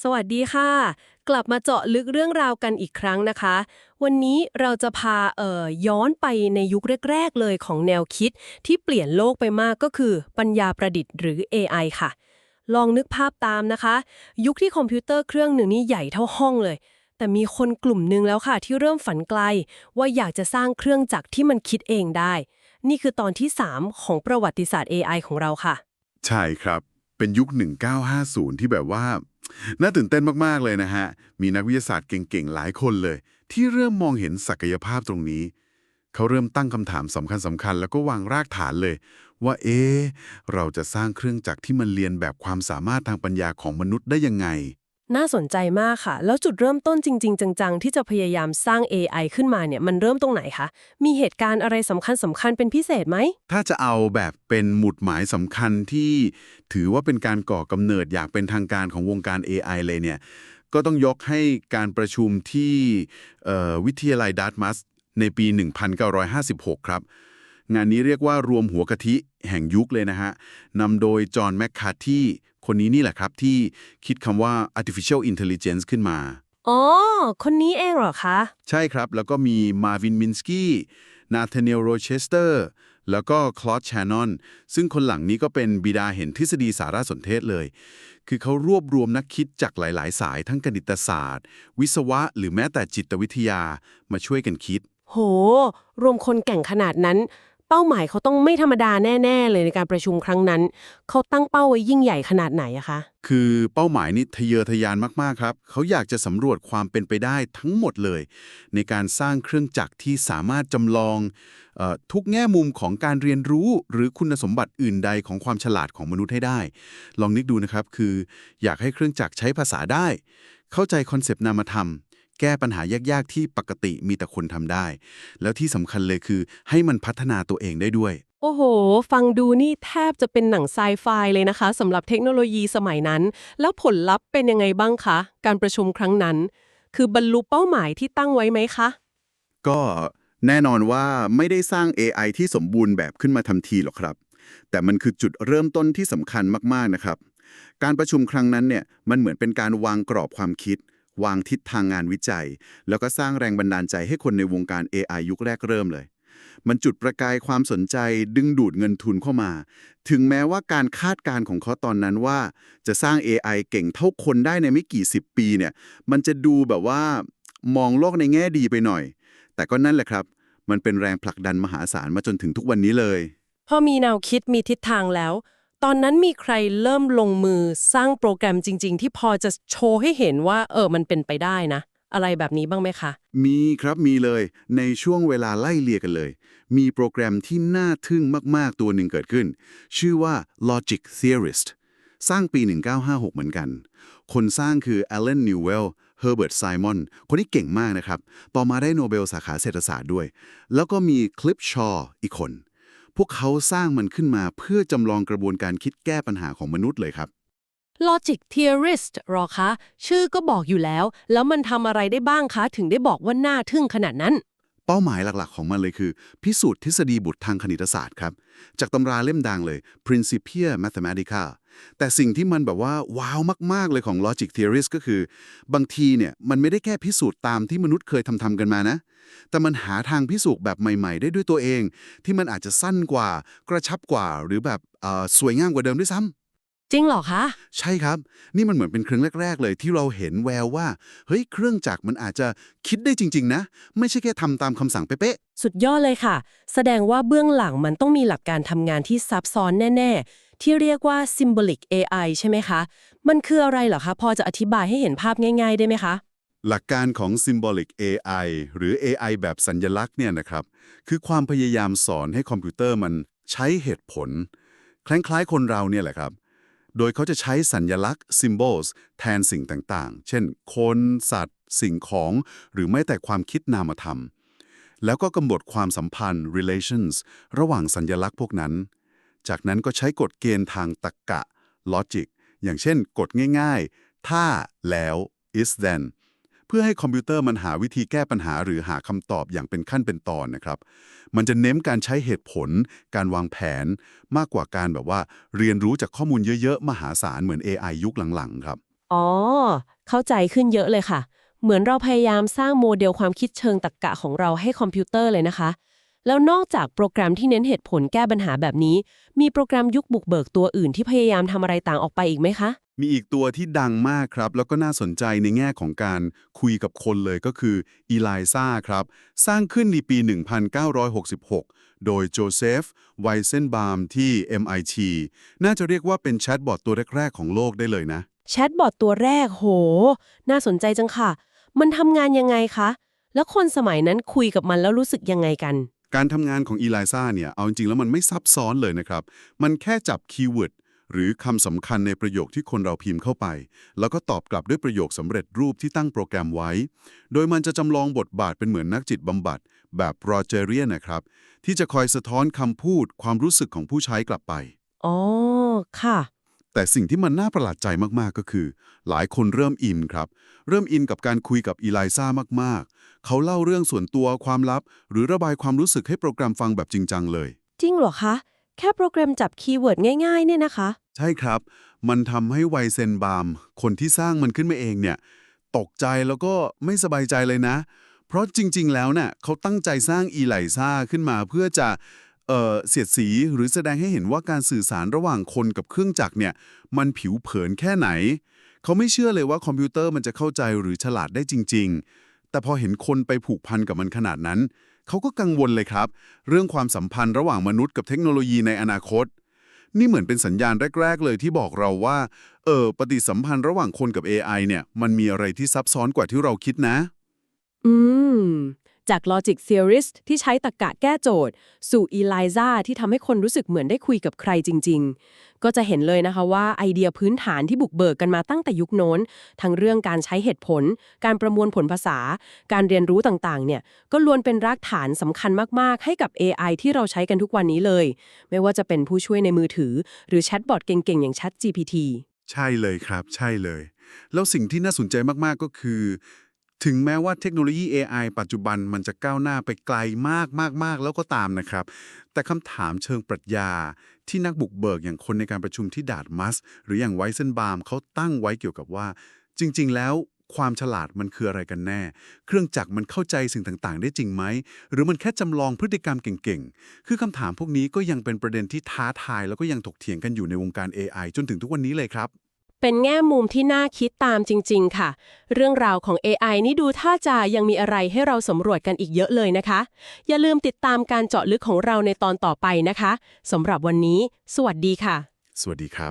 สวัสดีค่ะ กลับมาเจาะลึกเรื่องราวกันอีกครั้งนะคะ วันนี้เราจะพาเอ่อย้อนไปในยุคแรก ๆ เลยของแนวคิด ที่เปลี่ยนโลกไปมากก็คือปัญญาประดิษฐ์หรือ AI ค่ะ ลองนึกภาพตามนะคะ ยุคที่คอมพิวเตอร์เครื่องหนึ่งนี่ใหญ่เท่าห้องเลย แต่มีคนกลุ่มหนึ่งแล้วค่ะ ที่เริ่มฝันไกล ว่าอยากจะสร้างเครื่องจักรที่มันคิดเองได้ นี่คือตอนที่ 3 ของประวัติศาสตร์ AI ของเราค่ะ ใช่ครับ เป็นยุค 1950 ที่แบบว่า น่าตื่นเต้นมาก ๆ เลยนะฮะ มีนักวิทยาศาสตร์เก่ง ๆ หลายคนเลย ที่เริ่มมองเห็นศักยภาพตรงนี้ เขาเริ่มตั้งคำถามสำคัญสำคัญแล้วก็วางรากฐานเลย ว่าเอ๊เราจะสร้างเครื่องจักรที่มันเรียนแบบความสามารถทางปัญญาของมนุษย์ได้ยังไง น่าสนใจมากค่ะ แล้วจุดเริ่มต้นจริง ๆ จัง ๆ ที่จะพยายามสร้าง AI ขึ้นมาเนี่ยมันเริ่มตรงไหนคะ มีเหตุการณ์อะไรสำคัญสำคัญเป็นพิเศษไหม ถ้าจะเอาแบบเป็นหมุดหมายสำคัญที่ถือว่าเป็นการก่อกำเนิดอยางเป็นทางการของวงการ AI เลยเนี่ย ก็ต้องยกให้การประชุมที่วิทยาลัยดัตมัสในปี 1956 ครับ งานนี้เรียกว่ารวมหัวกะทิแห่งยุคเลยนะฮะนำโดยจอห์นแมคคาร์ที คนนี้นี่แหละครับที่คิดคำว่า artificial intelligence ขึ้นมา อ๋อ คนนี้เองเหรอคะ ใช่ครับ แล้วก็มีมาวินมินสกี้นาธาเนลโรเชสเตอร์แล้วก็คลอ d แชนนอนซึ่งคนหลังนี้ก็เป็นบิดาเห็นทฤษฎีสารสนเทศเลย คือเขารวบรวมนักคิดจากหลาย ๆ สายทั้งคณิตศาสตร์ วิศวะ หรือแม้แต่จิตวิทยามาช่วยกันคิด โห รวมคนแก่งขนาดนั้น เป้าหมายเขาต้องไม่ธรรมดาแน่ ๆ เลยในการประชุมครั้งนั้น เขาตั้งเป้าไว้ยิ่งใหญ่ขนาดไหนอะคะ คือเป้าหมายนี่ทะเยอทะยานมากๆครับ เขาอยากจะสำรวจความเป็นไปได้ทั้งหมดเลย ในการสร้างเครื่องจักรที่สามารถจำลองเออทุกแง่มุมของการเรียนรู้ หรือคุณสมบัติอื่นใดของความฉลาดของมนุษย์ให้ได้ ลองนึกดูนะครับคือ อยากให้เครื่องจักรใช้ภาษาได้ เข้าใจคอนเซปต์นามธรรม แก้ปัญหายากๆ ที่ปกติมีแต่คนทำได้ แล้วที่สำคัญเลยคือให้มันพัฒนาตัวเองได้ด้วย โอ้โห ฟังดูนี่แทบจะเป็นหนังไซไฟเลยนะคะสำหรับเทคโนโลยีสมัยนั้น แล้วผลลัพธ์เป็นยังไงบ้างคะ การประชุมครั้งนั้น คือบรรลุเป้าหมายที่ตั้งไว้ไหมคะ ก็แน่นอนว่าไม่ได้สร้าง AI ที่สมบูรณ์แบบขึ้นมาทันทีหรอกครับ แต่มันคือจุดเริ่มต้นที่สำคัญมากๆนะครับ การประชุมครั้งนั้นเนี่ยมันเหมือนเป็นการวางกรอบความคิด วางทิศทางงานวิจัย แล้วก็สร้างแรงบันดาลใจให้คนในวงการ AI ยุคแรกเริ่มเลย มันจุดประกายความสนใจดึงดูดเงินทุนเข้ามา ถึงแม้ว่าการคาดการณ์ของเขาตอนนั้นว่า จะสร้าง AI เก่งเท่าคนได้ในไม่กี่สิบปีเนี่ย มันจะดูแบบว่ามองโลกในแง่ดีไปหน่อย แต่ก็นั่นแหละครับ มันเป็นแรงผลักดันมหาศาลมาจนถึงทุกวันนี้เลย พอมีแนวคิดมีทิศทางแล้ว ตอนนั้นมีใครเริ่มลงมือสร้างโปรแกรมจริง ๆ ที่พอจะโชว์ให้เห็นว่า เออมันเป็นไปได้นะ อะไรแบบนี้บ้างไหมคะ มีครับมีเลยในช่วงเวลาไล่เลี่ยกันเลย มีโปรแกรมที่น่าทึ่งมาก ๆ ตัวหนึ่งเกิดขึ้น ชื่อว่า Logic Theorist สร้างปี 1956 เหมือนกัน คนสร้างคือ Alan Newell Herbert Simon คนนี้เก่งมากนะครับ ต่อมาได้โนเบลสาขาเศรษฐศาสตร์ด้วย แล้วก็มีคลิปชออีกคน พวกเขาสร้างมันขึ้นมาเพื่อจำลองกระบวนการคิดแก้ปัญหาของมนุษย์เลยครับ Logic Theorist หรอคะ ชื่อก็บอกอยู่แล้ว แล้วมันทำอะไรได้บ้างคะ ถึงได้บอกว่าน่าทึ่งขนาดนั้น เป้าหมายหลักๆ ของมันเลยคือ พิสูจน์ทฤษฎีบุตรทางคณิตศาสตร์ครับ จากตำราเล่มดังเลย Principia Mathematica แต่สิ่งที่มันแบบว่าว้าวมาก ๆ เลยของ Logic Theorist ก็คือ บางทีเนี่ยมันไม่ได้แค่พิสูจน์ตามที่มนุษย์เคยทำๆกันมานะ แต่มันหาทางพิสูจน์แบบใหม่ ๆ ได้ด้วยตัวเอง ที่มันอาจจะสั้นกว่ากระชับกว่า หรือแบบอ่อสวยงามกว่าเดิมด้วยซ้ำ จริงเหรอคะ ใช่ครับ นี่มันเหมือนเป็นครั้งแรก ๆ เลยที่เราเห็นแววว่า เฮ้ย เครื่องจักรมันอาจจะคิดได้จริง ๆ นะ ไม่ใช่แค่ทำตามคำสั่งเป๊ะสุดยอดเลยค่ะ แสดงว่าเบื้องหลังมันต้องมีหลักการทำงานที่ซับซ้อนแน่ ๆ ที่เรียกว่า symbolic AI ใช่ไหมคะ มันคืออะไรเหรอคะ พอจะอธิบายให้เห็นภาพง่าย ๆ ได้ไหมคะๆหลักการของ symbolic AI หรือ AI แบบสัญญลักษณ์เนี่ยนะครับ คือความพยายามสอนให้คอมพิวเตอร์มันใช้เหตุผล คล้ายๆคนเราเนี่ยแหละครับ โดยเขาจะใช้สัญญลักษณ์ symbols แทนสิ่งต่างๆ เช่น คน สัตว์ สิ่งของ หรือแม้แต่ความคิดนามธรรม แล้วก็กำหนดความสัมพันธ์ relations ระหว่างสัญญลักษณ์พวกนั้น จากนั้นก็ใช้กฎเกณฑ์ทางตรรกะ logic อย่างเช่น กฎง่ายๆ ถ้าแล้ว is then เพื่อให้คอมพิวเตอร์มันหาวิธีแก้ปัญหาหรือหาคำตอบอย่างเป็นขั้นเป็นตอนนะครับ มันจะเน้นการใช้เหตุผล การวางแผน มากกว่าการแบบว่า เรียนรู้จากข้อมูลเยอะ ๆ มหาศาลเหมือน AI ยุคหลังๆ ครับ อ๋อ เข้าใจขึ้นเยอะเลยค่ะ เหมือนเราพยายามสร้างโมเดลความคิดเชิงตรรกะของเราให้คอมพิวเตอร์เลยนะคะ แล้วนอกจากโปรแกรมที่เน้นเหตุผลแก้ปัญหาแบบนี้ มีโปรแกรมยุคบุกเบิกตัวอื่นที่พยายามทำอะไรต่างออกไปอีกไหมคะ มีอีกตัวที่ดังมากครับ แล้วก็น่าสนใจในแง่ของการคุยกับคนเลยก็คืออีไลซ่าครับ สร้างขึ้นในปี 1966 โดยโจเซฟไวเซนบาร์มที่ MIT น่าจะเรียกว่าเป็นแชทบอทตัวแรกๆของโลกได้เลยนะแชทบอทตัวแรกโห น่าสนใจจังค่ะ มันทำงานยังไงคะ แล้วคนสมัยนั้นคุยกับมันแล้วรู้สึกยังไงกัน การทำงานของอีไลซ่าเนี่ย เอาจริงๆแล้วมันไม่ซับซ้อนเลยนะครับ มันแค่จับคีย์เวิร์ดหรือคำสำคัญในประโยคที่คนเราพิมพ์เข้าไป แล้วก็ตอบกลับด้วยประโยคสำเร็จรูปที่ตั้งโปรแกรมไว้ โดยมันจะจำลองบทบาทเป็นเหมือนนักจิตบำบัด แบบโรเจเรียนะครับ ที่จะคอยสะท้อนคำพูดความรู้สึกของผู้ใช้กลับไป อ๋อ ค่ะ แต่สิ่งที่มันน่าประหลาดใจมากๆก็คือ หลายคนเริ่มอินครับ เริ่มอินกับการคุยกับอีไลซ่ามากๆ เขาเล่าเรื่องส่วนตัวความลับ หรือระบายความรู้สึกให้โปรแกรมฟังแบบจริงจังเลย จริงเหรอคะ แค่โปรแกรมจับคีย์เวิร์ดง่ายๆเนี่ยนะคะ ใช่ครับ มันทำให้ไวเซนบาร์มคนที่สร้างมันขึ้นมาเองเนี่ย ตกใจแล้วก็ไม่สบายใจเลยนะ เพราะจริง ๆ แล้วเนี่ยเขาตั้งใจสร้างอีไลซ่าขึ้นมาเพื่อจะ เออเสียดสีหรือแสดงให้เห็นว่าการสื่อสารระหว่างคนกับเครื่องจักรเนี่ยมันผิวเผินแค่ไหน เขาไม่เชื่อเลยว่าคอมพิวเตอร์มันจะเข้าใจหรือฉลาดได้จริง ๆ แต่พอเห็นคนไปผูกพันกับมันขนาดนั้น เขาก็กังวลเลยครับ เรื่องความสัมพันธ์ระหว่างมนุษย์กับเทคโนโลยีในอนาคต นี่เหมือนเป็นสัญญาณแรก ๆ เลยที่บอกเราว่าเออปฏิสัมพันธ์ระหว่างคนกับ AI เนี่ยมันมีอะไรที่ซับซ้อนกว่าที่เราคิดนะ อืม จาก Logic Theorist ที่ใช้ตรรกะแก้โจทย์ สู่ Eliza ที่ทำให้คนรู้สึกเหมือนได้คุยกับใครจริง ๆ ก็จะเห็นเลยนะคะว่าไอเดียพื้นฐานที่บุกเบิกกันมาตั้งแต่ยุคโน้น ทั้งเรื่องการใช้เหตุผล การประมวลผลภาษา การเรียนรู้ต่างๆ เนี่ย ก็ล้วนเป็นรากฐานสำคัญมากๆ ให้กับ AI ที่เราใช้กันทุกวันนี้เลย ไม่ว่าจะเป็นผู้ช่วยในมือถือ หรือแชทบอทเก่งๆ อย่าง Chat GPT ใช่เลยครับ ใช่เลย แล้วสิ่งที่น่าสนใจมากๆก็คือ ถึงแม้ว่าเทคโนโลยี AI ปัจจุบันมันจะก้าวหน้าไปไกลมากมากมากแล้วก็ตามนะครับ แต่คำถามเชิงปรัชญา ที่นักบุกเบิกอย่างคนในการประชุมที่ดาดมัส หรืออย่างไวเซนบาร์มเขาตั้งไว้เกี่ยวกับว่า จริง ๆ แล้วความฉลาดมันคืออะไรกันแน่ เครื่องจักรมันเข้าใจสิ่งต่าง ๆ ได้จริงไหม หรือมันแค่จำลองพฤติกรรมเก่ง ๆ คือคำถามพวกนี้ก็ยังเป็นประเด็นที่ท้าทาย แล้วก็ยังถกเถียงกันอยู่ในวงการ AI จนถึงทุกวันนี้เลยครับ เป็นแง่มุมที่น่าคิดตามจริง ๆ ค่ะ เรื่องราวของ AI นี่ดูท่าจะยังมีอะไรให้เราสำรวจกันอีกเยอะเลยนะคะ อย่าลืมติดตามการเจาะลึกของเราในตอนต่อไปนะคะสำหรับวันนี้ สวัสดีค่ะ สวัสดีครับ